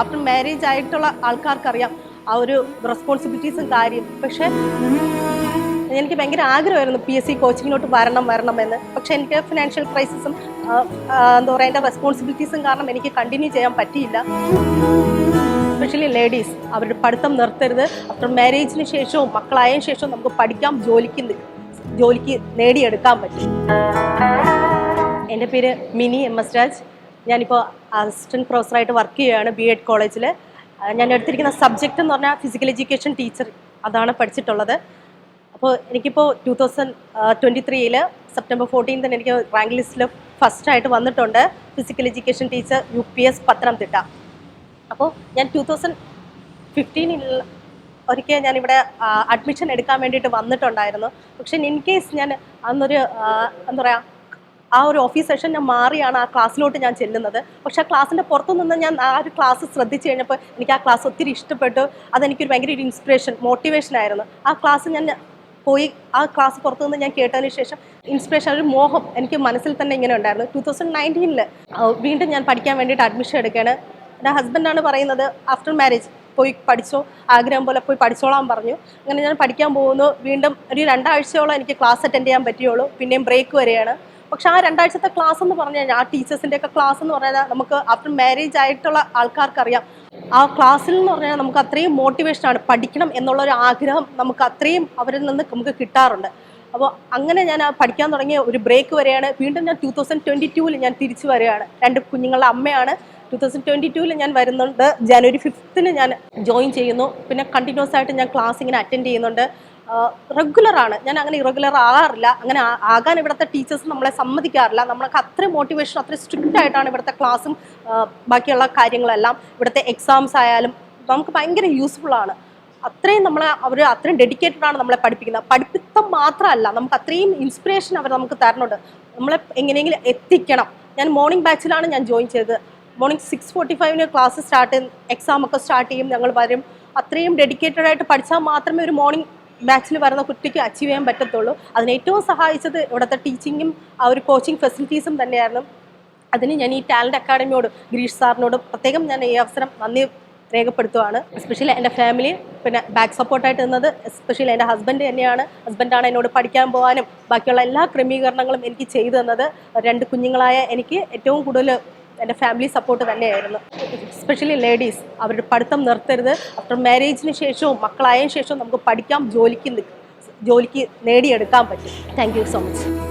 After marriage ആയിട്ടുള്ള ആൾക്കാർക്കറിയാം ആ ഒരു റെസ്പോൺസിബിലിറ്റീസും കാര്യം. പക്ഷേ എനിക്ക് ഭയങ്കര ആഗ്രഹമായിരുന്നു പി എസ് സി കോച്ചിങ്ങിലോട്ട് വരണം എന്ന്. പക്ഷെ എനിക്ക് ഫിനാൻഷ്യൽ ക്രൈസിസും എന്താ പറയുക എന്റെ റെസ്പോൺസിബിലിറ്റീസും കാരണം എനിക്ക് കണ്ടിന്യൂ ചെയ്യാൻ പറ്റിയില്ല. സ്പെഷ്യലി ലേഡീസ് അവരുടെ പഠിത്തം നിർത്തരുത്. ആഫ്റ്റർ മാരേജിന് ശേഷവും മക്കളായതിനു ശേഷവും നമുക്ക് പഠിക്കാം ജോലിക്ക് ജോലിക്ക് നേടിയെടുക്കാൻ പറ്റും. എന്റെ പേര് മിനി എം എസ് രാജ്. ഞാനിപ്പോൾ അസിസ്റ്റന്റ് പ്രൊഫസറായിട്ട് വർക്ക് ചെയ്യുകയാണ് ബി എഡ് കോളേജിൽ ഞാൻ എടുത്തിരിക്കുന്ന സബ്ജക്റ്റ് എന്ന് പറഞ്ഞാൽ ഫിസിക്കൽ എഡ്യൂക്കേഷൻ ടീച്ചർ അതാണ് പഠിച്ചിട്ടുള്ളത്. അപ്പോൾ എനിക്കിപ്പോൾ ടു തൗസൻഡ് ട്വന്റി ത്രീയിൽ സെപ്റ്റംബർ തന്നെ എനിക്ക് റാങ്ക് ലിസ്റ്റിൽ ഫസ്റ്റായിട്ട് വന്നിട്ടുണ്ട് physical education teacher U P S Pathanamthitta. അപ്പോൾ ഞാൻ ടു തൗസൻഡ് ഫിഫ്റ്റീനിൽ ഒരിക്കൽ ഞാനിവിടെ അഡ്മിഷൻ എടുക്കാൻ വേണ്ടിയിട്ട് വന്നിട്ടുണ്ടായിരുന്നു. പക്ഷെ ഇൻ കേസ് ഞാൻ അന്നൊരു എന്താ പറയുക ആ ഒരു ഓഫീസ് സെഷൻ ഞാൻ മാറിയാണ് ആ ക്ലാസ്സിലോട്ട് ഞാൻ ചെല്ലുന്നത്. പക്ഷെ ആ ക്ലാസ്സിന്റെ പുറത്തു നിന്ന് ഞാൻ ആ ഒരു ക്ലാസ് ശ്രദ്ധിച്ചു കഴിഞ്ഞപ്പോൾ എനിക്ക് ആ ക്ലാസ് ഒത്തിരി ഇഷ്ടപ്പെട്ടു. അതെനിക്കൊരു ഭയങ്കര ഒരു ഇൻസ്പിറേഷൻ മോട്ടിവേഷൻ ആയിരുന്നു. ആ ക്ലാസ് ഞാൻ പോയി ആ ക്ലാസ് പുറത്തു നിന്ന് ഞാൻ കേട്ടതിന് ശേഷം ഇൻസ്പിറേഷൻ ഒരു മോഹം എനിക്ക് മനസ്സിൽ തന്നെ ഇങ്ങനെ ഉണ്ടായിരുന്നു. ടൂ തൗസൻഡ് നയന്റീനിൽ വീണ്ടും ഞാൻ പഠിക്കാൻ വേണ്ടിയിട്ട് അഡ്മിഷൻ എടുക്കുകയാണ്. എന്റെ ഹസ്ബൻഡാണ് പറയുന്നത് ആഫ്റ്റർ മാരേജ് പോയി പഠിച്ചോ. ആഗ്രഹം പോലെ പോയി പഠിച്ചോളാൻ പറഞ്ഞു. അങ്ങനെ ഞാൻ പഠിക്കാൻ പോകുന്നു. വീണ്ടും ഒരു രണ്ടാഴ്ചയോളം എനിക്ക് ക്ലാസ് അറ്റൻഡ് ചെയ്യാൻ പറ്റിയുള്ളൂ. പിന്നെയും ബ്രേക്ക് വരികയാണ് പക്ഷെ ആ രണ്ടാഴ്ചത്തെ ക്ലാസ് എന്ന് പറഞ്ഞു കഴിഞ്ഞാൽ ആ ടീച്ചേഴ്സിന്റെ ഒക്കെ ക്ലാസ് എന്ന് പറഞ്ഞാൽ നമുക്ക് ആഫ്റ്റർ മാരേജ് ആയിട്ടുള്ള ആൾക്കാർക്കറിയാം. ആ ക്ലാസ്സിൽ എന്ന് പറഞ്ഞാൽ നമുക്ക് അത്രയും മോട്ടിവേഷനാണ് പഠിക്കണം എന്നുള്ള ഒരു ആഗ്രഹം നമുക്ക് അത്രയും അവരിൽ നിന്ന് നമുക്ക് കിട്ടാറുണ്ട്. അപ്പോൾ അങ്ങനെ ഞാൻ പഠിക്കാൻ തുടങ്ങിയ ഒരു ബ്രേക്ക് വരെയാണ്. വീണ്ടും ഞാൻ ടൂ തൗസൻഡ് ട്വന്റി ടൂവിൽ ഞാൻ തിരിച്ചു വരികയാണ്. രണ്ട് കുഞ്ഞുങ്ങളുടെ അമ്മയാണ്. ടൂ തൗസൻഡ് ട്വന്റി ടൂവിൽ ഞാൻ വരുന്നുണ്ട്. ജനുവരി ഫിഫ്ത്തിന് ഞാൻ ജോയിൻ ചെയ്യുന്നു. പിന്നെ കണ്ടിന്യൂസ് ആയിട്ട് ഞാൻ ക്ലാസ് ഇങ്ങനെ അറ്റൻഡ് ചെയ്യുന്നുണ്ട്. റെഗുലറാണ് ഞാൻ അങ്ങനെ ഇറഗുലർ ആകാറില്ല അങ്ങനെ ആകാൻ ഇവിടുത്തെ ടീച്ചേഴ്സ് നമ്മളെ സമ്മതിക്കാറില്ല. നമ്മൾക്ക് അത്രയും മോട്ടിവേഷൻ അത്രയും സ്ട്രിക്റ്റ് ആയിട്ടാണ് ഇവിടുത്തെ ക്ലാസ്സും ബാക്കിയുള്ള കാര്യങ്ങളെല്ലാം ഇവിടുത്തെ എക്സാംസ് ആയാലും നമുക്ക് ഭയങ്കര യൂസ്ഫുൾ ആണ്. അത്രയും നമ്മളെ അവർ അത്രയും ഡെഡിക്കേറ്റഡ് ആണ് നമ്മളെ പഠിപ്പിക്കുന്നത്. പഠിപ്പിത്തം മാത്രമല്ല നമുക്ക് അത്രയും ഇൻസ്പിറേഷൻ അവർ നമുക്ക് തരണുണ്ട് നമ്മളെ എങ്ങനെയെങ്കിലും എത്തിക്കണം. ഞാൻ മോർണിംഗ് ബാച്ചിലാണ് ഞാൻ ജോയിൻ ചെയ്തത്. മോർണിംഗ് സിക്സ് ഫോർട്ടി ഫൈവിന് ക്ലാസ് സ്റ്റാർട്ട് ചെയ്യും എക്സാം ഒക്കെ സ്റ്റാർട്ട് ചെയ്യും ഞങ്ങൾ വരും. അത്രയും ഡെഡിക്കേറ്റഡ് ആയിട്ട് പഠിച്ചാൽ മാത്രമേ ഒരു മോർണിംഗ് ബാച്ചിൽ വരുന്ന കുട്ടിക്ക് അച്ചീവ് ചെയ്യാൻ പറ്റത്തുള്ളൂ. അതിന് ഏറ്റവും സഹായിച്ചത് ഇവിടുത്തെ ടീച്ചിങ്ങും ആ ഒരു കോച്ചിങ് ഫെസിലിറ്റീസും തന്നെയായിരുന്നു. അതിന് ഞാൻ ഈ ടാലന്റ് അക്കാഡമിയോട് ഗിരീഷ് സാറിനോടും പ്രത്യേകം ഞാൻ ഈ അവസരം നന്ദി രേഖപ്പെടുത്തുവാണ്. എസ്പെഷ്യലി എന്റെ ഫാമിലി പിന്നെ ബാക്ക് സപ്പോർട്ടായിട്ട് നിന്നത് എസ്പെഷ്യലി എന്റെ ഹസ്ബൻഡ് തന്നെയാണ്. ഹസ്ബൻഡാണ് എന്നോട് പഠിക്കാൻ പോകാനും ബാക്കിയുള്ള എല്ലാ ക്രമീകരണങ്ങളും എനിക്ക് ചെയ്തു തന്നത്. രണ്ട് കുഞ്ഞുങ്ങളായ എനിക്ക് ഏറ്റവും കൂടുതൽ എന്റെ ഫാമിലി സപ്പോർട്ട് തന്നെയായിരുന്നു. എസ്പെഷ്യലി ലേഡീസ് അവരുടെ പഠിത്തം നിർത്തരുത്. ആഫ്റ്റർ മാരേജിന് ശേഷവും മക്കളായതിനു ശേഷവും നമുക്ക് പഠിക്കാം ജോലിക്ക് ജോലിക്ക് നേടിയെടുക്കാൻ പറ്റും. Thank so much